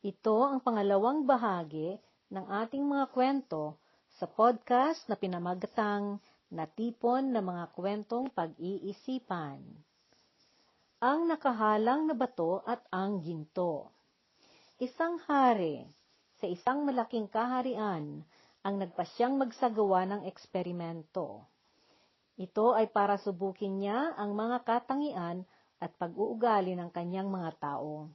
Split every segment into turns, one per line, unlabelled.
Ito ang pangalawang bahagi ng ating mga kwento sa podcast na pinamagatang Natipon ng mga kwentong pag-iisipan. Ang nakahalang na bato at ang ginto. Isang hari sa isang malaking kaharian ang nagpasyang magsagawa ng eksperimento. Ito ay para subukin niya ang mga katangian at pag-uugali ng kanyang mga tao.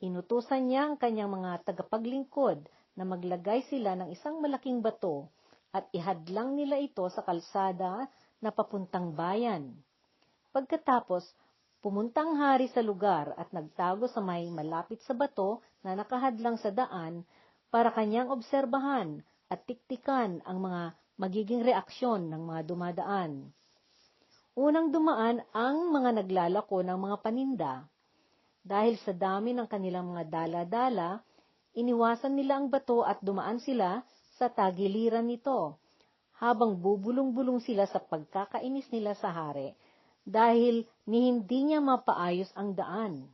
Inutusan niya ang kanyang mga tagapaglingkod na maglagay sila ng isang malaking bato at ihadlang nila ito sa kalsada na papuntang bayan. Pagkatapos, pumuntang hari sa lugar at nagtago sa may malapit sa bato na nakahadlang sa daan para kanyang obserbahan at tiktikan ang mga magiging reaksyon ng mga dumadaan. Unang dumaan ang mga naglalako ng mga paninda. Dahil sa dami ng kanilang mga dala-dala, iniwasan nila ang bato at dumaan sila sa tagiliran nito, habang bubulong-bulong sila sa pagkakainis nila sa hari, dahil ni hindi niya mapaayos ang daan.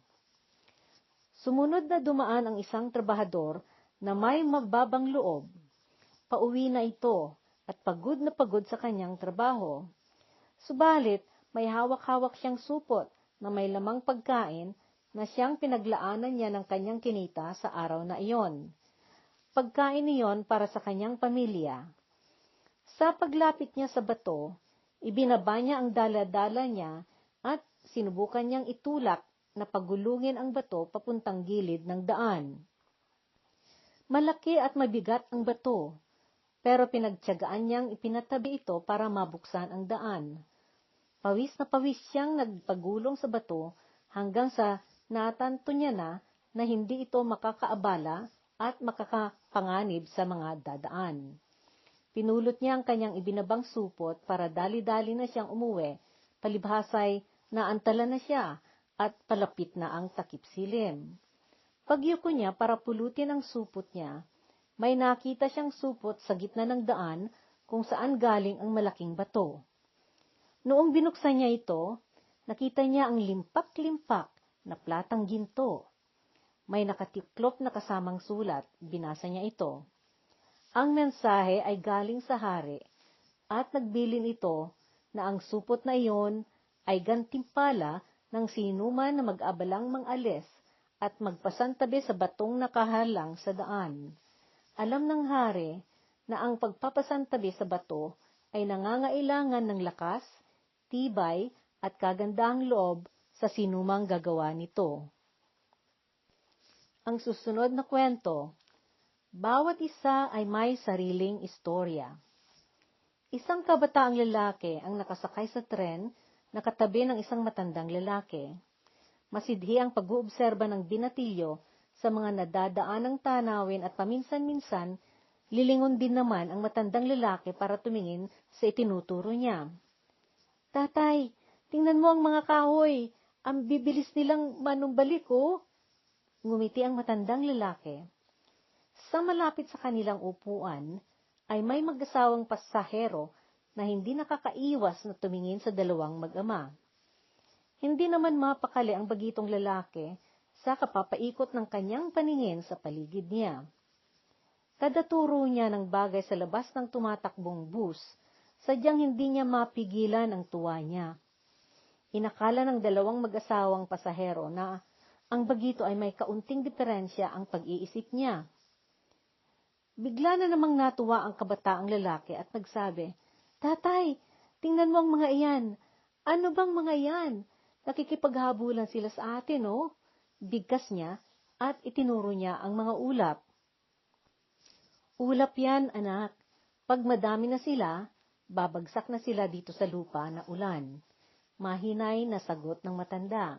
Sumunod na dumaan ang isang trabahador na may mababang loob. Pauwi na ito at pagod na pagod sa kanyang trabaho. Subalit, may hawak-hawak siyang supot na may lamang pagkain na siyang pinaglaanan niya ng kanyang kinita sa araw na iyon. Pagkain niyon para sa kanyang pamilya. Sa paglapit niya sa bato, ibinaba niya ang dala-dala niya at sinubukan niyang itulak na pagulungin ang bato papuntang gilid ng daan. Malaki at mabigat ang bato, pero pinagtyagaan niyang ipinatabi ito para mabuksan ang daan. Pawis na pawis siyang nagpagulong sa bato hanggang sa natanto niya na na hindi ito makakaabala at makakapanganib sa mga dadaan. Pinulot niya ang kanyang ibinabang supot para dali-dali na siyang umuwi, palibhasay naantala na siya at palapit na ang takip silim. Pagyuko niya para pulutin ang supot niya, may nakita siyang supot sa gitna ng daan kung saan galing ang malaking bato. Noong binuksan niya ito, nakita niya ang limpak-limpak na platang ginto. May nakatiklop na kasamang sulat, binasa niya ito. Ang mensahe ay galing sa hari at nagbilin ito na ang supot na iyon ay gantimpala ng sinuman na mag-abalang mangalis at magpasantabi sa batong nakahalang sa daan. Alam ng hari na ang pagpapasantabi sa bato ay nangangailangan ng lakas, tibay at kagandahang loob sa sinumang gagawa nito. Ang susunod na kwento, bawat isa ay may sariling istorya. Isang kabataang lalaki ang nakasakay sa tren na katabi ng isang matandang lalaki. Masidhi ang pag-uobserba ng binatilyo sa mga nadadaan ng tanawin at paminsan-minsan, lilingon din naman ang matandang lalaki para tumingin sa itinuturo niya. Tatay, tingnan mo ang mga kahoy. Ang bibilis nilang manumbalik, oh. Ngumiti ang matandang lalaki. Sa malapit sa kanilang upuan, ay may mag-asawang pasahero na hindi nakakaiwas na tumingin sa dalawang mag-ama. Hindi naman mapakali ang bagitong lalaki sa kapapaikot ng kanyang paningin sa paligid niya. Kada turo niya ng bagay sa labas ng tumatakbong bus, sadyang hindi niya mapigilan ang tuwa niya. Inakala ng dalawang mag-asawang pasahero na ang bagito ay may kaunting diferensya ang pag-iisip niya. Bigla na namang natuwa ang kabataang lalaki at nagsabi, Tatay, tingnan mo ang mga iyan. Ano bang mga iyan? Nakikipaghabulan sila sa atin, oh. Bigkas niya at itinuro niya ang mga ulap. Ulap yan, anak. Pag madami na sila, babagsak na sila dito sa lupa na ulan. Mahinay na sagot ng matanda.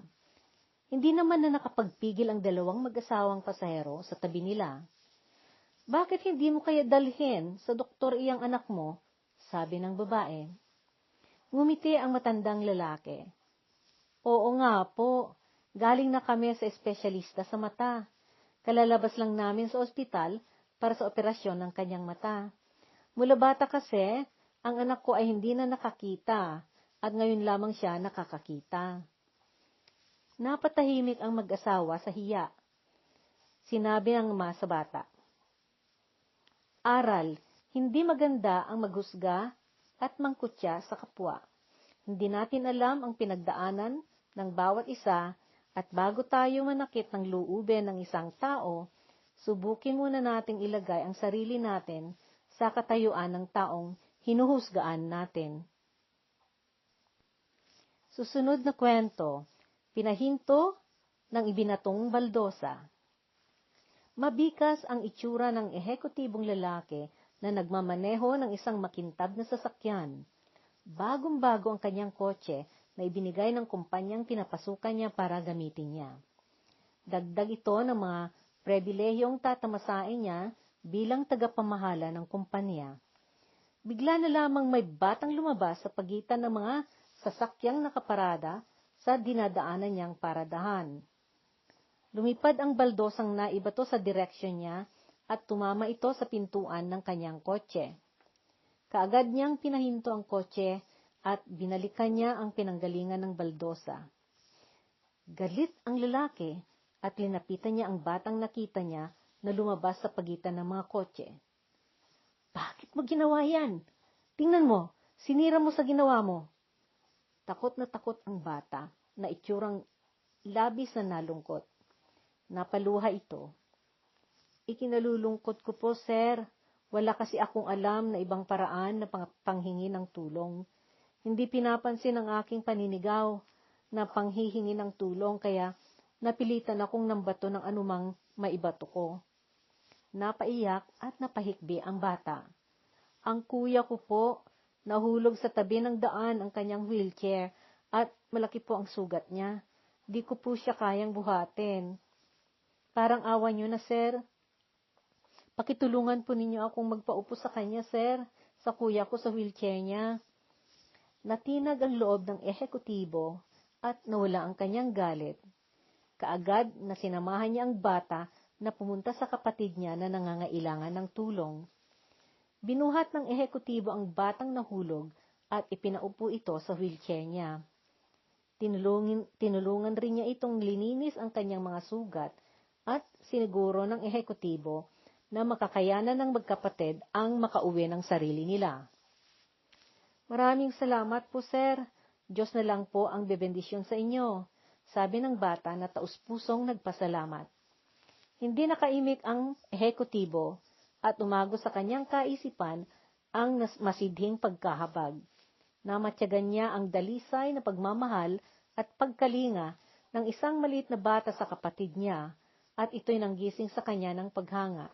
Hindi naman na nakapagpigil ang dalawang mag-asawang pasahero sa tabi nila. Bakit hindi mo kaya dalhin sa doktor iyang anak mo? Sabi ng babae. Ngumiti ang matandang lalaki. Oo nga po, galing na kami sa espesyalista sa mata. Kalalabas lang namin sa ospital para sa operasyon ng kanyang mata. Mula bata kasi, ang anak ko ay hindi na nakakita at ngayon lamang siya nakakakita. Napatahimik ang mag-asawa sa hiya. Sinabi ng ama sa bata. Aral, hindi maganda ang maghusga at mangkutya sa kapwa. Hindi natin alam ang pinagdaanan ng bawat isa at bago tayo manakit ng luuben ng isang tao, subukin muna nating ilagay ang sarili natin sa katayuan ng taong hinuhusgaan natin. Susunod na kwento, pinahinto ng ibinatong baldosa. Mabikas ang itsura ng ehekutibong lalaki na nagmamaneho ng isang makintab na sasakyan. Bagong-bago ang kanyang kotse na ibinigay ng kumpanyang pinapasukan niya para gamitin niya. Dagdag ito ng mga pribilehiyong tatamasain niya bilang tagapamahala ng kumpanya. Bigla na lamang may batang lumabas sa pagitan ng mga sasakyang nakaparada sa dinadaanan niyang paradahan. Lumipad ang baldosang naibato sa direksyon niya at tumama ito sa pintuan ng kanyang kotse. Kaagad niyang pinahinto ang kotse at binalikan niya ang pinanggalingan ng baldosa. Galit ang lalaki at linapitan niya ang batang nakita niya na lumabas sa pagitan ng mga kotse. Bakit mo ginawa yan? Tingnan mo, sinira mo sa ginawa mo. Takot na takot ang bata na itsurang labis na nalungkot. Napaluha ito. Ikinalulungkot ko po, sir. Wala kasi akong alam na ibang paraan na pang panghingi ng tulong. Hindi pinapansin ang aking paninigaw na panghihingi ng tulong kaya napilitan akong nambato ng anumang maibato ko. Napaiyak at napahikbi ang bata. Ang kuya ko po, nahulog sa tabi ng daan ang kanyang wheelchair at malaki po ang sugat niya. Di ko po siya kayang buhatin. Parang awa niyo na, sir. Pakitulungan po ninyo akong magpaupo sa kanya, sir, sa kuya ko sa wheelchair niya. Natinag ang loob ng ehekutibo at nawala ang kanyang galit. Kaagad na sinamahan niya ang bata na pumunta sa kapatid niya na nangangailangan ng tulong. Binuhat ng ehekutibo ang batang nahulog at ipinaupo ito sa wheelchair niya. Tinulungin, tinulungan rin niya itong lininis ang kanyang mga sugat at siniguro ng ehekutibo na makakayanan ng magkapatid ang makauwi ng sarili nila. Maraming salamat po, sir. Diyos na lang po ang bebendisyon sa inyo, sabi ng bata na taus-pusong nagpasalamat. Hindi nakaimik ang ehekutibo at umago sa kanyang kaisipan ang masidhing pagkahabag. Namatyagan niya ang dalisay na pagmamahal at pagkalinga ng isang maliit na bata sa kapatid niya at ito'y nanggising sa kanya ng paghanga.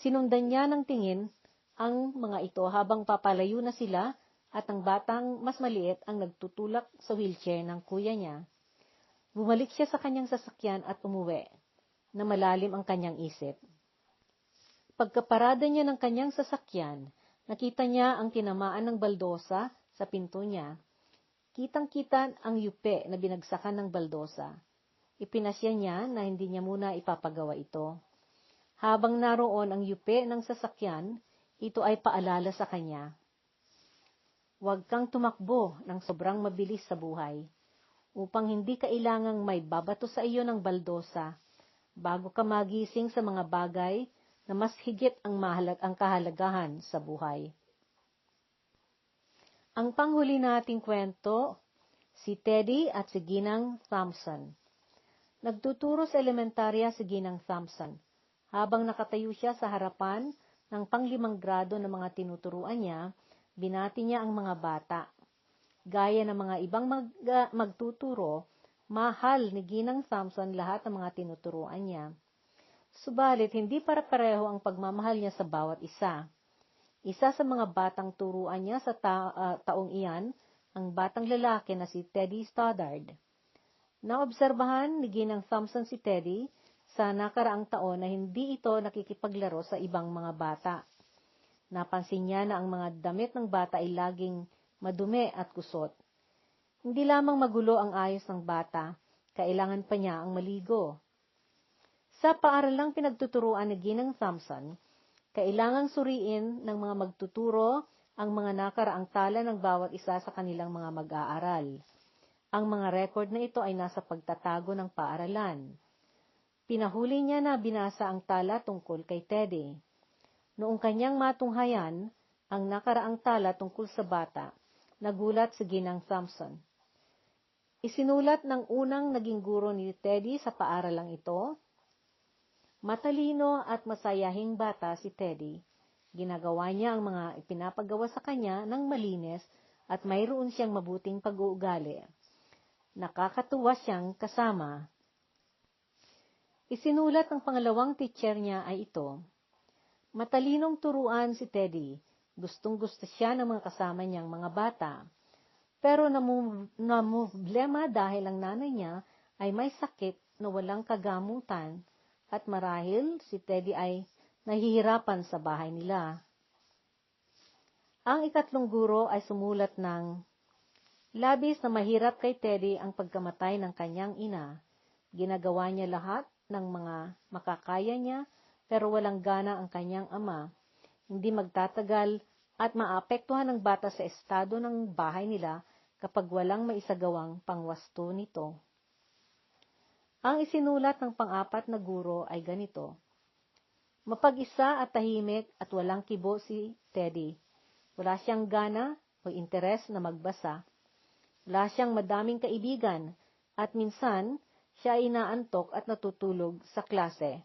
Sinundan niya ng tingin ang mga ito habang papalayo na sila at ang batang mas maliit ang nagtutulak sa wheelchair ng kuya niya. Bumalik siya sa kanyang sasakyan at umuwi, na malalim ang kanyang isip. Pagkaparada niya ng kanyang sasakyan, nakita niya ang tinamaan ng baldosa sa pinto niya. Kitang-kita ang yupe na binagsakan ng baldosa. Ipinasya niya na hindi niya muna ipapagawa ito. Habang naroon ang yupe ng sasakyan, ito ay paalala sa kanya. Huwag kang tumakbo ng sobrang mabilis sa buhay upang hindi kailangang may babato sa iyo ng baldosa bago ka magising sa mga bagay na mas higit ang, mahalag, ang kahalagahan sa buhay. Ang panghuli nating kwento, si Teddy at si Ginang Thompson. Nagtuturo sa elementarya si Ginang Thompson. Habang nakatayo siya sa harapan ng panglimang grado ng mga tinuturuan niya, binati niya ang mga bata. Gaya ng mga ibang mag, magtuturo, mahal ni Ginang Thompson lahat ng mga tinuturuan niya. Subalit, hindi para pareho ang pagmamahal niya sa bawat isa. Isa sa mga batang turuan niya sa ta- uh, taong iyan, ang batang lalaki na si Teddy Stoddard. Naobserbahan ni Ginang Thompson si Teddy sa nakaraang taon na hindi ito nakikipaglaro sa ibang mga bata. Napansin niya na ang mga damit ng bata ay laging madumi at kusot. Hindi lamang magulo ang ayos ng bata, kailangan pa niya ang maligo. Sa paaralang pinagtuturuan ni Ginang Thompson, kailangang suriin ng mga magtuturo ang mga nakaraang tala ng bawat isa sa kanilang mga mag-aaral. Ang mga record na ito ay nasa pagtatago ng paaralan. Pinahuli niya na binasa ang tala tungkol kay Teddy. Noong kanyang matunghayan ang nakaraang tala tungkol sa bata, nagulat si Ginang Thompson. Isinulat ng unang naging guro ni Teddy sa paaralang ito. Matalino at masayahing bata si Teddy. Ginagawa niya ang mga ipinapagawa sa kanya ng malinis at mayroon siyang mabuting pag-uugali. Nakakatuwa siyang kasama. Isinulat ng pangalawang teacher niya ay ito. Matalinong turuan si Teddy. Gustong gusto siya ng mga kasama niyang mga bata. Pero namumblema dahil ang nanay niya ay may sakit na walang kagamutan at marahil si Teddy ay nahihirapan sa bahay nila. Ang ikatlong guro ay sumulat ng Labis na mahirap kay Teddy ang pagkamatay ng kanyang ina. Ginagawa niya lahat ng mga makakaya niya pero walang gana ang kanyang ama. Hindi magtatagal at maapektuhan ng bata sa estado ng bahay nila kapag walang maisagawang pangwasto nito. Ang isinulat ng pang-apat na guro ay ganito. Mapag-isa at tahimik at walang kibo si Teddy. Wala siyang gana o interes na magbasa. Wala siyang madaming kaibigan at minsan siya ay inaantok at natutulog sa klase.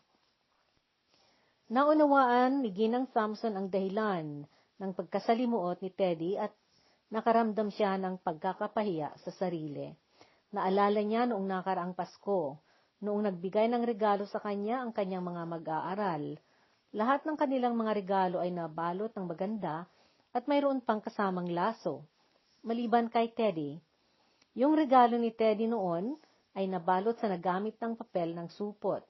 Naunawaan ni Ginang Thompson ang dahilan ng pagkasalimuot ni Teddy at nakaramdam siya ng pagkakapahiya sa sarili. Naalala niya noong nakaraang Pasko, noong nagbigay ng regalo sa kanya ang kanyang mga mag-aaral. Lahat ng kanilang mga regalo ay nabalot ng maganda at mayroon pang kasamang laso. Maliban kay Teddy. Yung regalo ni Teddy noon ay nabalot sa nagamit ng papel ng supot.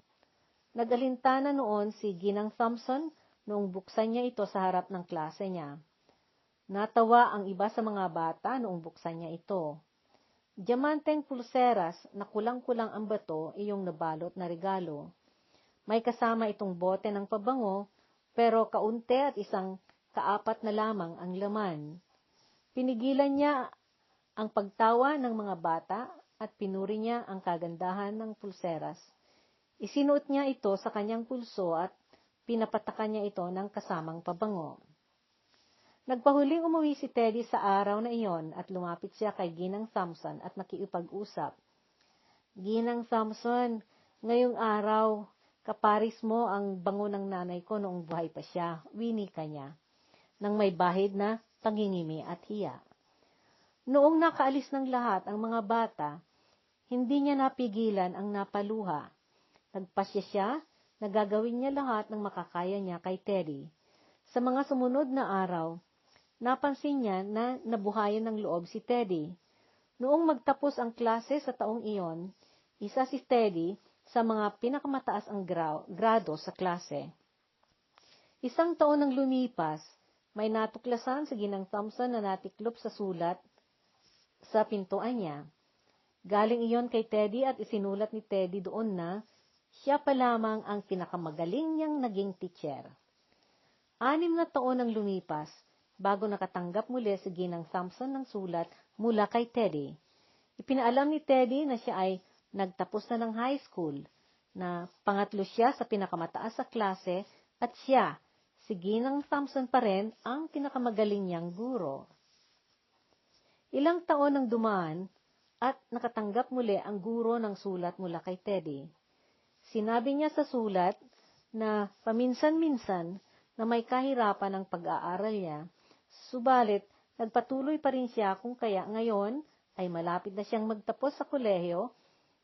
Nagalintana noon si Ginang Thompson noong buksan niya ito sa harap ng klase niya. Natawa ang iba sa mga bata noong buksan niya ito. Diamanteng pulseras na kulang-kulang ang bato iyong nabalot na regalo. May kasama itong bote ng pabango, pero kaunti at isang kaapat na lamang ang laman. Pinigilan niya ang pagtawa ng mga bata at pinuri niya ang kagandahan ng pulseras. Isinuot niya ito sa kanyang pulso at pinapatakan niya ito ng kasamang pabango. Nagpahuling umuwi si Teddy sa araw na iyon at lumapit siya kay Ginang Thompson at nakiupag-usap. Ginang Thompson, ngayong araw, kaparis mo ang bango ng nanay ko noong buhay pa siya, wini ka niya, nang may bahid na pangingimi at hiya. Noong nakaalis ng lahat ang mga bata, hindi niya napigilan ang napaluha. Nagpasya siya na gagawin niya lahat ng makakaya niya kay Teddy. Sa mga sumunod na araw, napansin niya na nabuhayan ng loob si Teddy. Noong magtapos ang klase sa taong iyon, isa si Teddy sa mga pinakamataas ang grado sa klase. Isang taon nang lumipas, may natuklasan sa Ginang Thompson na natiklop sa sulat sa pintuan niya. Galing iyon kay Teddy at isinulat ni Teddy doon na siya pa lamang ang pinakamagaling niyang naging teacher. Anim na taon ang lumipas bago nakatanggap muli si Ginang Thompson ng sulat mula kay Teddy. Ipinaalam ni Teddy na siya ay nagtapos na ng high school, na pangatlo siya sa pinakamataas sa klase at siya, si Ginang Thompson pa rin ang pinakamagaling niyang guro. Ilang taon ang dumaan at nakatanggap muli ang guro ng sulat mula kay Teddy. Sinabi niya sa sulat na paminsan-minsan na may kahirapan ang pag-aaral niya Subalit, nagpatuloy pa rin siya kung kaya ngayon ay malapit na siyang magtapos sa kolehiyo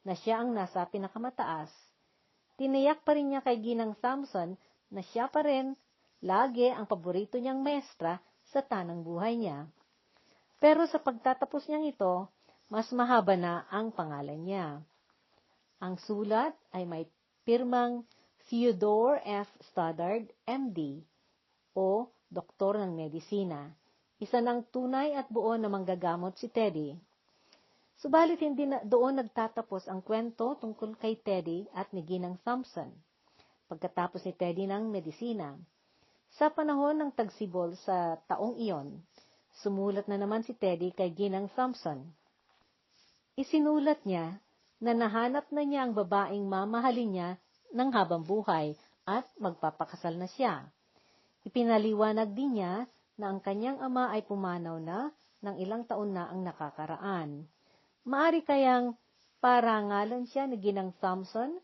na siya ang nasa pinakamataas. Tiniyak pa rin niya kay Ginang Thompson na siya pa rin lagi ang paborito niyang maestra sa tanang buhay niya. Pero sa pagtatapos niyang ito, mas mahaba na ang pangalan niya. Ang sulat ay may pirmang Theodore F. Stoddard, MD, o doktor ng medisina. Isa ng tunay at buo na manggagamot si Teddy. Subalit hindi na doon nagtatapos ang kwento tungkol kay Teddy at ni Ginang Thompson. Pagkatapos ni Teddy ng medisina, sa panahon ng tagsibol sa taong iyon, sumulat na naman si Teddy kay Ginang Thompson. Isinulat niya na nahanap na niya ang babaeng mamahalin niya ng habang buhay at magpapakasal na siya. Ipinaliwanag din niya na ang kanyang ama ay pumanaw na ng ilang taon na ang nakakaraan. Maari kayang parangalan siya ni Ginang Thompson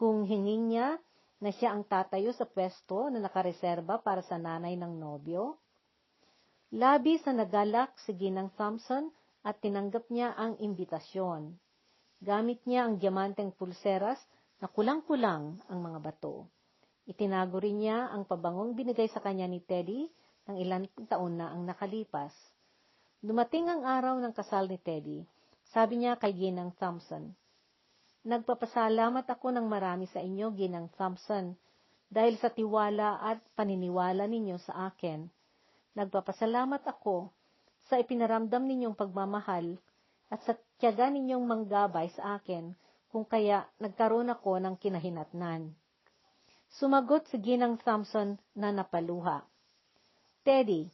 kung hinging niya na siya ang tatayo sa pwesto na nakareserba para sa nanay ng nobyo? Labi sa nagalak si Ginang Thompson at tinanggap niya ang imbitasyon. Gamit niya ang diamanteng pulseras na kulang-kulang ang mga bato. Itinago rin niya ang pabangong binigay sa kanya ni Teddy ng ilang taon na ang nakalipas. Dumating ang araw ng kasal ni Teddy. Sabi niya kay Ginang Thompson, Nagpapasalamat ako ng marami sa inyo, Ginang Thompson, dahil sa tiwala at paniniwala ninyo sa akin. Nagpapasalamat ako sa ipinaramdam ninyong pagmamahal at sa tiyaga ninyong manggabay sa akin kung kaya nagkaroon ako ng kinahinatnan. Sumagot si Ginang Thompson na napaluha. Teddy,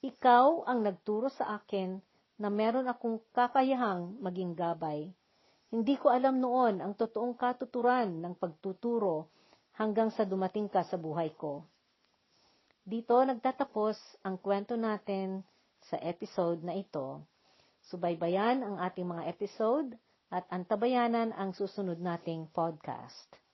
ikaw ang nagturo sa akin na meron akong kakayahang maging gabay. Hindi ko alam noon ang totoong katuturan ng pagtuturo hanggang sa dumating ka sa buhay ko. Dito nagtatapos ang kwento natin sa episode na ito. Subaybayan ang ating mga episode at antabayanan ang susunod nating podcast.